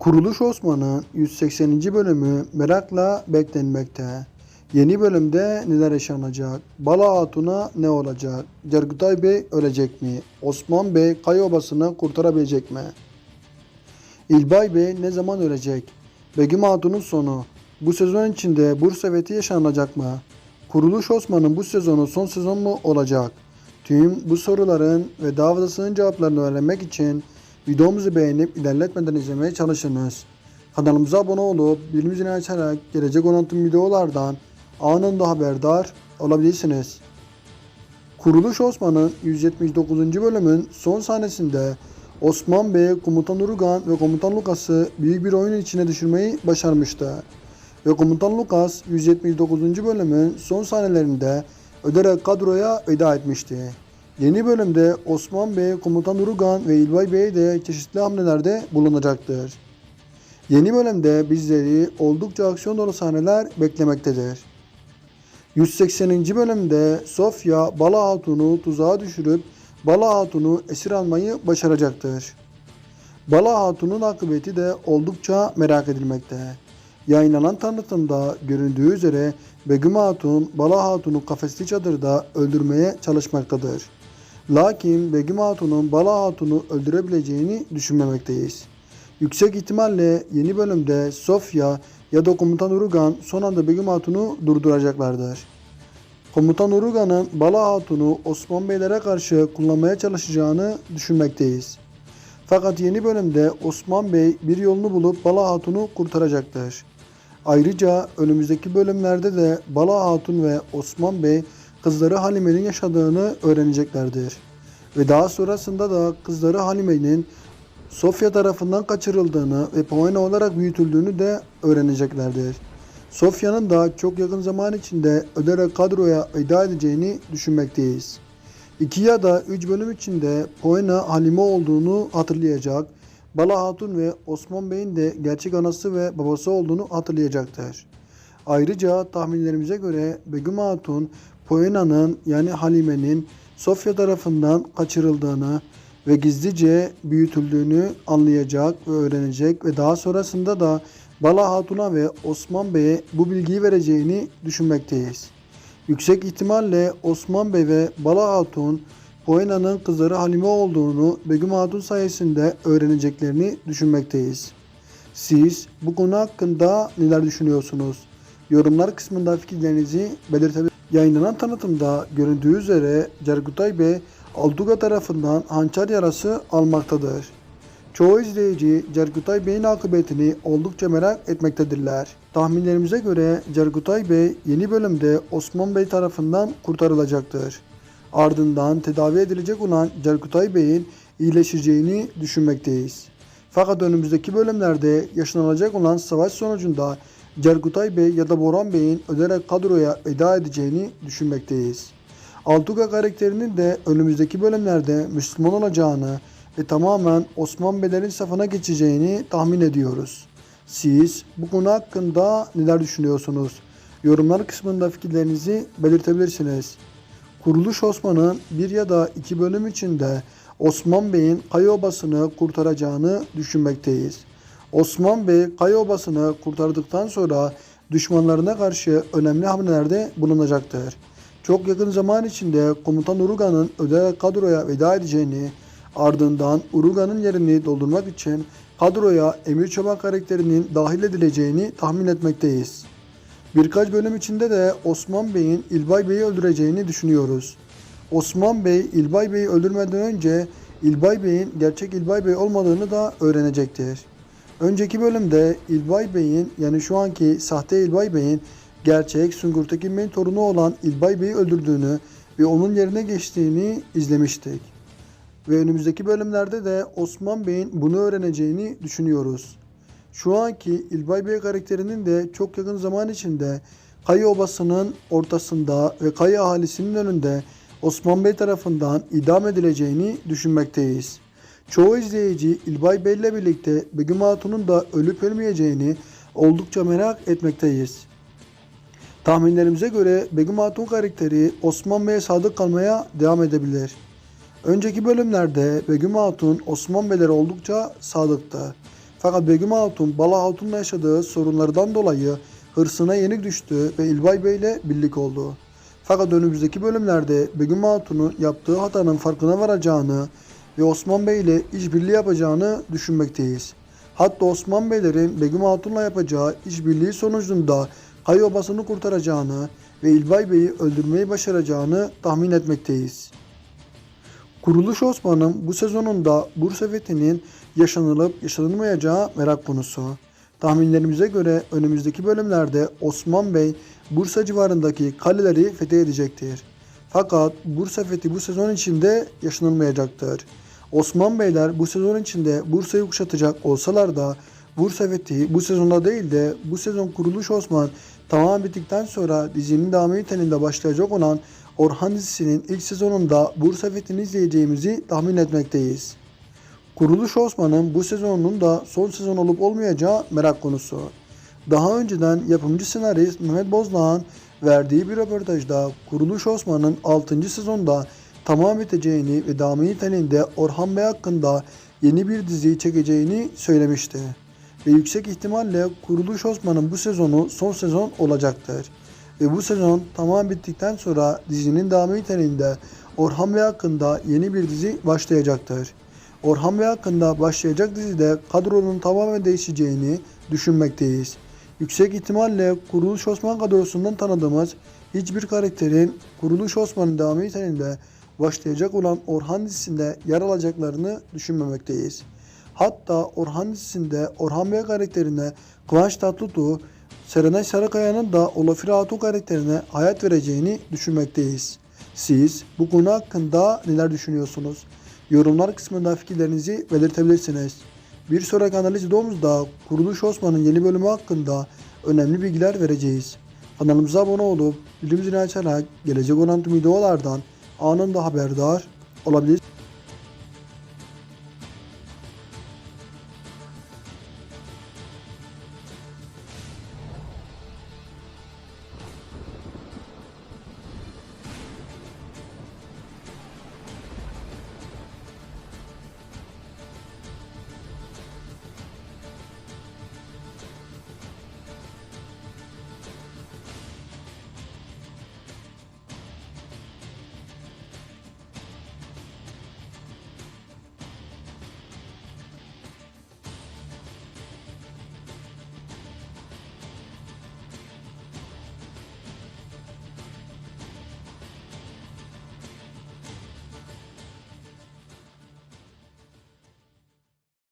Kuruluş Osman'ın 180. bölümü merakla beklenmekte. Yeni bölümde neler yaşanacak? Bala Hatun'a ne olacak? Cergutay Bey ölecek mi? Osman Bey Kaya Obası'nı kurtarabilecek mi? İlbay Bey ne zaman ölecek? Begüm Hatun'un sonu. Bu sezon içinde Bursa Fethi yaşanacak mı? Kuruluş Osman'ın bu sezonu son sezon mu olacak? Tüm bu soruların ve davasının cevaplarını öğrenmek için videomuzu beğenip ilerletmeden izlemeye çalışınız. Kanalımıza abone olup bildirim zilini açarak gelecek tüm videolardan anında haberdar olabilirsiniz. Kuruluş Osman'ın 179. bölümün son sahnesinde Osman Bey, Komutan Urugan ve Komutan Lukas'ı büyük bir oyun içine düşürmeyi başarmıştı. Ve Komutan Lukas 179. bölümün son sahnelerinde öderek kadroya veda etmişti. Yeni bölümde Osman Bey, Komutan Urugan ve İlbay Bey de çeşitli hamlelerde bulunacaktır. Yeni bölümde bizleri oldukça aksiyon dolu sahneler beklemektedir. 180. bölümde Sofya Bala Hatun'u tuzağa düşürüp Bala Hatun'u esir almayı başaracaktır. Bala Hatun'un akıbeti de oldukça merak edilmekte. Yayınlanan tanıtımda göründüğü üzere Begüm Hatun Bala Hatun'u kafesli çadırda öldürmeye çalışmaktadır. Lakin Begüm Hatun'un Bala Hatun'u öldürebileceğini düşünmemekteyiz. Yüksek ihtimalle yeni bölümde Sofya ya da Komutan Urugan son anda Begüm Hatun'u durduracaklardır. Komutan Urugan'ın Bala Hatun'u Osman Beylere karşı kullanmaya çalışacağını düşünmekteyiz. Fakat yeni bölümde Osman Bey bir yolunu bulup Bala Hatun'u kurtaracaktır. Ayrıca önümüzdeki bölümlerde de Bala Hatun ve Osman Bey kızları Halime'nin yaşadığını öğreneceklerdir. Ve daha sonrasında da kızları Halime'nin Sofya tarafından kaçırıldığını ve Poena olarak büyütüldüğünü de öğreneceklerdir. Sofya'nın da çok yakın zaman içinde öderek kadroya veda edeceğini düşünmekteyiz. 2 ya da 3 bölüm içinde Poena Halime olduğunu hatırlayacak, Bala Hatun ve Osman Bey'in de gerçek anası ve babası olduğunu hatırlayacaktır. Ayrıca tahminlerimize göre Begüm Hatun, Poena'nın yani Halime'nin Sofya tarafından kaçırıldığını ve gizlice büyütüldüğünü anlayacak ve öğrenecek ve daha sonrasında da Bala Hatun'a ve Osman Bey'e bu bilgiyi vereceğini düşünmekteyiz. Yüksek ihtimalle Osman Bey ve Bala Hatun Poena'nın kızları Halime olduğunu Begüm Hatun sayesinde öğreneceklerini düşünmekteyiz. Siz bu konu hakkında neler düşünüyorsunuz? Yorumlar kısmında fikirlerinizi belirtebilirsiniz. Yayınlanan tanıtımda göründüğü üzere Cergutay Bey Altuga tarafından hançer yarası almaktadır. Çoğu izleyici Cergutay Bey'in akıbetini oldukça merak etmektedirler. Tahminlerimize göre Cergutay Bey yeni bölümde Osman Bey tarafından kurtarılacaktır. Ardından tedavi edilecek olan Cergutay Bey'in iyileşeceğini düşünmekteyiz. Fakat önümüzdeki bölümlerde yaşanacak olan savaş sonucunda Cergutay Bey ya da Boran Bey'in öderek kadroya veda edeceğini düşünmekteyiz. Altuga karakterinin de önümüzdeki bölümlerde Müslüman olacağını ve tamamen Osman Beylerin safına geçeceğini tahmin ediyoruz. Siz bu konu hakkında neler düşünüyorsunuz? Yorumlar kısmında fikirlerinizi belirtebilirsiniz. Kuruluş Osman'ın bir ya da iki bölüm içinde Osman Bey'in Kaya Obası'nı kurtaracağını düşünmekteyiz. Osman Bey Kaya Obası'nı kurtardıktan sonra düşmanlarına karşı önemli hamlelerde bulunacaktır. Çok yakın zaman içinde Komutan Urugan'ın öderek kadroya veda edeceğini, ardından Urugan'ın yerini doldurmak için kadroya Emir Çoban karakterinin dahil edileceğini tahmin etmekteyiz. Birkaç bölüm içinde de Osman Bey'in İlbay Bey'i öldüreceğini düşünüyoruz. Osman Bey İlbay Bey'i öldürmeden önce İlbay Bey'in gerçek İlbay Bey olmadığını da öğrenecektir. Önceki bölümde İlbay Bey'in yani şu anki sahte İlbay Bey'in gerçek Sungur Tekin torunu olan İlbay Bey'i öldürdüğünü ve onun yerine geçtiğini izlemiştik. Ve önümüzdeki bölümlerde de Osman Bey'in bunu öğreneceğini düşünüyoruz. Şu anki İlbay Bey karakterinin de çok yakın zaman içinde Kaya Obası'nın ortasında ve Kaya ahalisinin önünde Osman Bey tarafından idam edileceğini düşünmekteyiz. Çoğu izleyici İlbay Bey ile birlikte Begüm Hatun'un da ölüp ölmeyeceğini oldukça merak etmekteyiz. Tahminlerimize göre Begüm Hatun karakteri Osman Bey'e sadık kalmaya devam edebilir. Önceki bölümlerde Begüm Hatun Osman Bey'lere oldukça sadıktı. Fakat Begüm Hatun, Bala Hatun'la yaşadığı sorunlardan dolayı hırsına yenik düştü ve İlbay Bey ile birlik oldu. Fakat önümüzdeki bölümlerde Begüm Hatun'un yaptığı hatanın farkına varacağını ve Osman Bey ile işbirliği yapacağını düşünmekteyiz. Hatta Osman Beylerin Begüm Hatun'la yapacağı işbirliği sonucunda Kayı Obası'nı kurtaracağını ve İlbay Bey'i öldürmeyi başaracağını tahmin etmekteyiz. Kuruluş Osman'ın bu sezonunda Bursa fethinin yaşanılıp yaşanılmayacağı merak konusu. Tahminlerimize göre önümüzdeki bölümlerde Osman Bey Bursa civarındaki kaleleri fethedecektir. Fakat Bursa fethi bu sezon içinde yaşanılmayacaktır. Osman Beyler bu sezon içinde Bursa'yı kuşatacak olsalar da Bursa fethi bu sezonda değil de bu sezon kuruluş Osman tamam bittikten sonra dizinin devamı niteliğinde başlayacak olan Orhan dizisinin ilk sezonunda Bursa fethini izleyeceğimizi tahmin etmekteyiz. Kuruluş Osman'ın bu sezonunun da son sezon olup olmayacağı merak konusu. Daha önceden yapımcı senarist Mehmet Bozdağ'ın verdiği bir röportajda Kuruluş Osman'ın 6. sezonda tamam biteceğini ve devamı niteliğinde Orhan Bey hakkında yeni bir dizi çekeceğini söylemişti. Ve yüksek ihtimalle Kuruluş Osman'ın bu sezonu son sezon olacaktır. Ve bu sezon tamam bittikten sonra dizinin devamı niteliğinde Orhan Bey hakkında yeni bir dizi başlayacaktır. Orhan Bey hakkında başlayacak dizide kadronun tamamen değişeceğini düşünmekteyiz. Yüksek ihtimalle Kuruluş Osman kadrosundan tanıdığımız hiçbir karakterin Kuruluş Osman'ın devamı niteliğinde başlayacak olan Orhan dizisinde yer alacaklarını düşünmemekteyiz. Hatta Orhan dizisinde Orhan Bey karakterine Kıvanç Tatlıtuğ, Serenay Sarıkaya'nın da Olafir Hatun karakterine hayat vereceğini düşünmekteyiz. Siz bu konu hakkında neler düşünüyorsunuz? Yorumlar kısmında fikirlerinizi belirtebilirsiniz. Bir sonraki analiz videomuzda Kuruluş Osman'ın yeni bölümü hakkında önemli bilgiler vereceğiz. Kanalımıza abone olup bildirim zilini açarak gelecek olan tüm videolardan anında haberdar olabilirsiniz.